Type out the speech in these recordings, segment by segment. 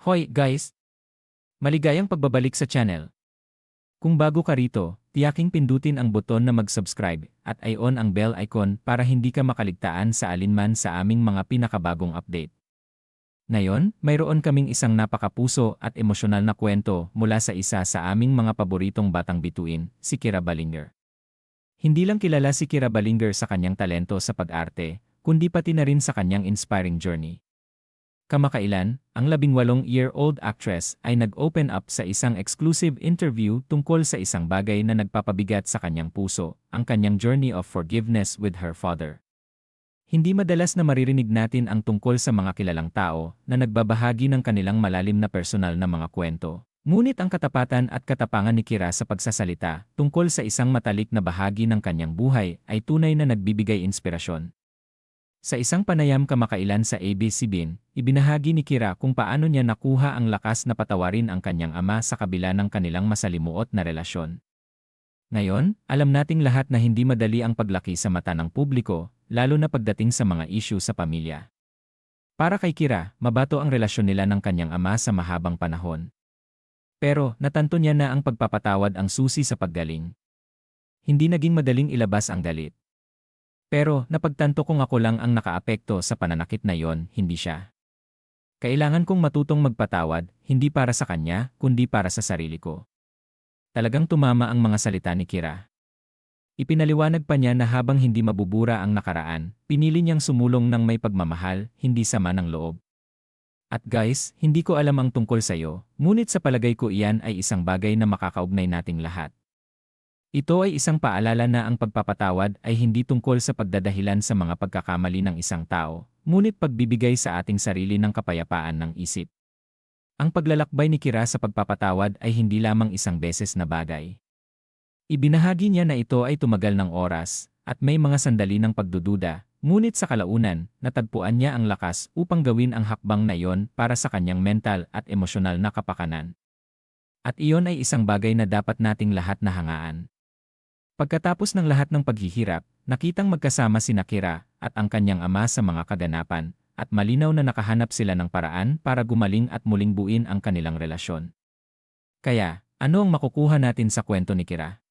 Hoy guys! Maligayang pagbabalik sa channel. Kung bago ka rito, tiyaking pindutin ang buton na mag-subscribe at i-on ang bell icon para hindi ka makaligtaan sa alinman sa aming mga pinakabagong update. Ngayon, mayroon kaming isang napakapuso at emosyonal na kwento mula sa isa sa aming mga paboritong batang bituin, si Kira Ballinger. Hindi lang kilala si Kira Ballinger sa kanyang talento sa pag-arte, kundi pati na rin sa kanyang inspiring journey. Kamakailan, ang 18-year-old actress ay nag-open up sa isang exclusive interview tungkol sa isang bagay na nagpapabigat sa kanyang puso, ang kanyang journey of forgiveness with her father. Hindi madalas na maririnig natin ang tungkol sa mga kilalang tao na nagbabahagi ng kanilang malalim na personal na mga kwento. Ngunit ang katapatan at katapangan ni Kira sa pagsasalita tungkol sa isang matalik na bahagi ng kanyang buhay ay tunay na nagbibigay inspirasyon. Sa isang panayam kamakailan sa ABCBN, ibinahagi ni Kira kung paano niya nakuha ang lakas na patawarin ang kanyang ama sa kabila ng kanilang masalimuot na relasyon. Ngayon, alam nating lahat na hindi madali ang paglaki sa mata ng publiko, lalo na pagdating sa mga issue sa pamilya. Para kay Kira, mabato ang relasyon nila ng kanyang ama sa mahabang panahon. Pero, natanto niya na ang pagpapatawad ang susi sa paggaling. Hindi naging madaling ilabas ang galit. Pero napagtanto kong ako lang ang nakaapekto sa pananakit na yon, hindi siya. Kailangan kong matutong magpatawad, hindi para sa kanya, kundi para sa sarili ko. Talagang tumama ang mga salita ni Kira. Ipinaliwanag pa niya na habang hindi mabubura ang nakaraan, pinili niyang sumulong ng may pagmamahal, hindi sama ng loob. At guys, hindi ko alam ang tungkol sa'yo, ngunit sa palagay ko iyan ay isang bagay na makakaugnay nating lahat. Ito ay isang paalala na ang pagpapatawad ay hindi tungkol sa pagdadahilan sa mga pagkakamali ng isang tao, ngunit pagbibigay sa ating sarili ng kapayapaan ng isip. Ang paglalakbay ni Kira sa pagpapatawad ay hindi lamang isang beses na bagay. Ibinahagi niya na ito ay tumagal ng oras, at may mga sandali ng pagdududa, ngunit sa kalaunan, natagpuan niya ang lakas upang gawin ang hakbang na iyon para sa kanyang mental at emosyonal na kapakanan. At iyon ay isang bagay na dapat nating lahat na hangaan. Pagkatapos ng lahat ng paghihirap, nakitang magkasama si Nakira at ang kanyang ama sa mga kaganapan, at malinaw na nakahanap sila ng paraan para gumaling at muling buin ang kanilang relasyon. Kaya, ano ang makukuha natin sa kwento ni Kira?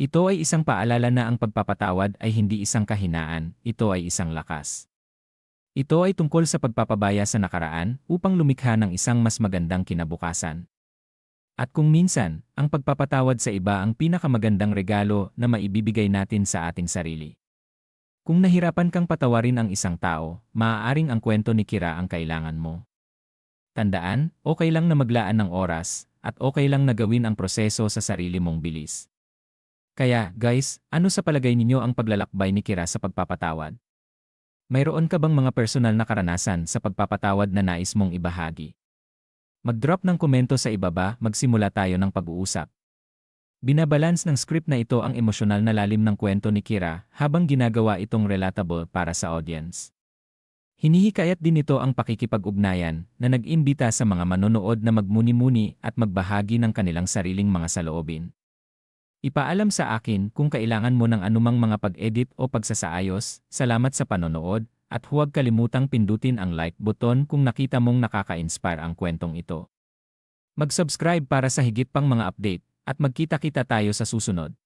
Ito ay isang paalala na ang pagpapatawad ay hindi isang kahinaan, ito ay isang lakas. Ito ay tungkol sa pagpapabaya sa nakaraan upang lumikha ng isang mas magandang kinabukasan. At kung minsan, ang pagpapatawad sa iba ang pinakamagandang regalo na maibibigay natin sa ating sarili. Kung nahirapan kang patawarin ang isang tao, maaaring ang kwento ni Kira ang kailangan mo. Tandaan, okay lang na maglaan ng oras, at okay lang na gawin ang proseso sa sarili mong bilis. Kaya, guys, ano sa palagay ninyo ang paglalakbay ni Kira sa pagpapatawad? Mayroon ka bang mga personal na karanasan sa pagpapatawad na nais mong ibahagi? Mag-drop ng komento sa ibaba, magsimula tayo ng pag-uusap. Binabalance ng script na ito ang emosyonal na lalim ng kwento ni Kira habang ginagawa itong relatable para sa audience. Hinihikayat din ito ang pakikipag-ugnayan na nag-imbita sa mga manonood na magmuni-muni at magbahagi ng kanilang sariling mga saloobin. Ipaalam sa akin kung kailangan mo ng anumang mga pag-edit o pagsasaayos, salamat sa panonood, at huwag kalimutang pindutin ang like button kung nakita mong nakaka-inspire ang kwentong ito. Mag-subscribe para sa higit pang mga update at magkita-kita tayo sa susunod.